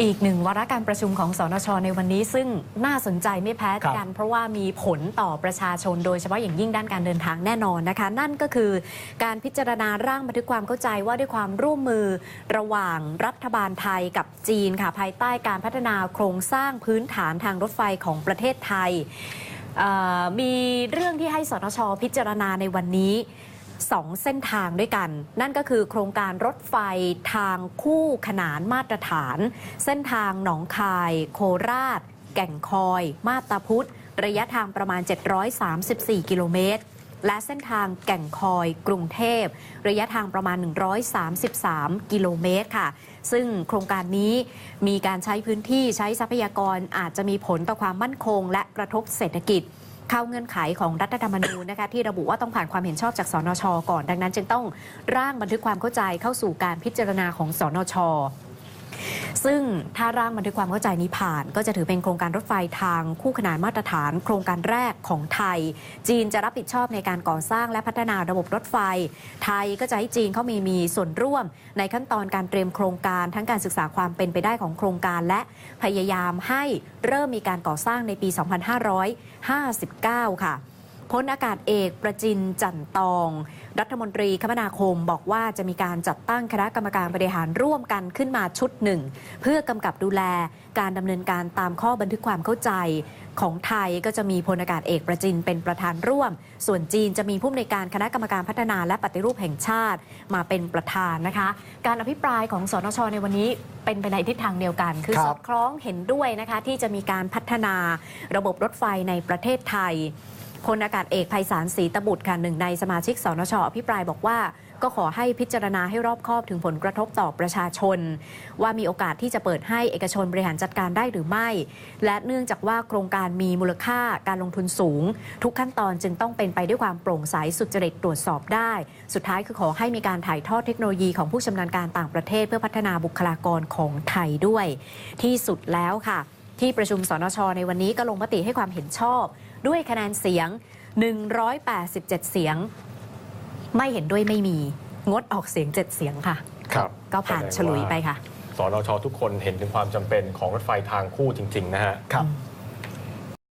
อีกหนึ่งวาระการประชุมของสนชในวันนี้ ซึ่งน่าสนใจไม่แพ้ครับกัน เพราะว่ามีผลต่อประชาชนโดยเฉพาะอย่างยิ่งด้านการเดินทางแน่นอนนะคะ นั่นก็คือการพิจารณาร่างบันทึกความเข้าใจว่าด้วยความร่วมมือระหว่างรัฐบาลไทยกับจีนค่ะภายใต้การพัฒนาโครงสร้างพื้นฐานทางรถไฟของประเทศไทยเอ่อมีเรื่องที่ให้สนชพิจารณาในวันนี้ สองเส้นทางด้วยกัน นั่นก็คือโครงการรถไฟทางคู่ขนานมาตรฐาน เส้นทางหนองคาย โคราช แก่งคอย มาตาพุธระยะทางประมาณ 734 กิโลเมตร และเส้นทางแก่งคอย กรุงเทพ ระยะทางประมาณ 133 กิโลเมตรค่ะ ซึ่งโครงการนี้มีการใช้พื้นที่ใช้ทรัพยากรอาจจะมีผลต่อความมั่นคง และกระทบเศรษฐกิจ เข้าเงื่อนไขของรัฐธรรมนูญนะคะที่ระบุว่าต้องผ่านความเห็นชอบจากสนช ก่อน ดังนั้นจึงต้องร่างบันทึกความเข้าใจเข้าสู่การพิจารณาของสนช ซึ่งถ้าร่างบันทึกความเข้าใจนี้ผ่าน ก็จะถือเป็นโครงการรถไฟทางคู่ขนานมาตรฐาน โครงการแรกของไทย จีนจะรับผิดชอบในการก่อสร้างและพัฒนาระบบรถไฟ ไทยก็จะให้จีนเขามีมีส่วนร่วม ในขั้นตอนการเตรียมโครงการทั้งการศึกษาความเป็นไปได้ของโครงการ และพยายามให้เริ่มมีการก่อสร้างในปี 2559 ค่ะ พลอากาศเอกประจินจันตอง รัฐมนตรีคมนาคมบอกว่าจะมีการจัดตั้งคณะกรรมการบริหารร่วมกันขึ้นมาชุดหนึ่ง เพื่อกำกับดูแลการดำเนินการตามข้อบันทึกความเข้าใจของไทยก็จะมีพลอากาศเอกประจินเป็นประธานร่วม ส่วนจีนจะมีผู้อำนวยการคณะกรรมการพัฒนาและปฏิรูปแห่งชาติมาเป็นประธานนะคะ การอภิปรายของสนชในวันนี้เป็นไปในทิศทางเดียวกัน คือครับสอดคล้องเห็นด้วยนะคะที่จะมีการพัฒนาระบบรถไฟในประเทศไทย พลอากาศเอกไพศาลศรีตบุตรค่ะหนึ่งในสมาชิกสนชอภิปรายบอกว่าก็ขอให้พิจารณาให้รอบคอบถึงผลกระทบต่อประชาชน ว่ามีโอกาสที่จะเปิดให้เอกชนบริหารจัดการได้หรือไม่ และเนื่องจากว่าโครงการมีมูลค่าการลงทุนสูง ทุกขั้นตอนจึงต้องเป็นไปด้วยความโปร่งใสสุจริตตรวจสอบได้ สุดท้ายคือขอให้มีการถ่ายทอดเทคโนโลยีของผู้ชำนาญการต่างประเทศ เพื่อพัฒนาบุคลากรของไทยด้วย ที่สุดแล้วค่ะ ที่ประชุมสนชในวันนี้ก็ลงมติให้ความเห็นชอบ ด้วยคะแนนเสียง 187 เสียง ไม่เห็นด้วยไม่มี งดออกเสียง 7 เสียงค่ะ ครับ ก็ผ่านฉลุยไปค่ะ สนชทุกคนเห็นถึงความจำเป็นของรถไฟทางคู่จริง ๆ นะฮะ ครับ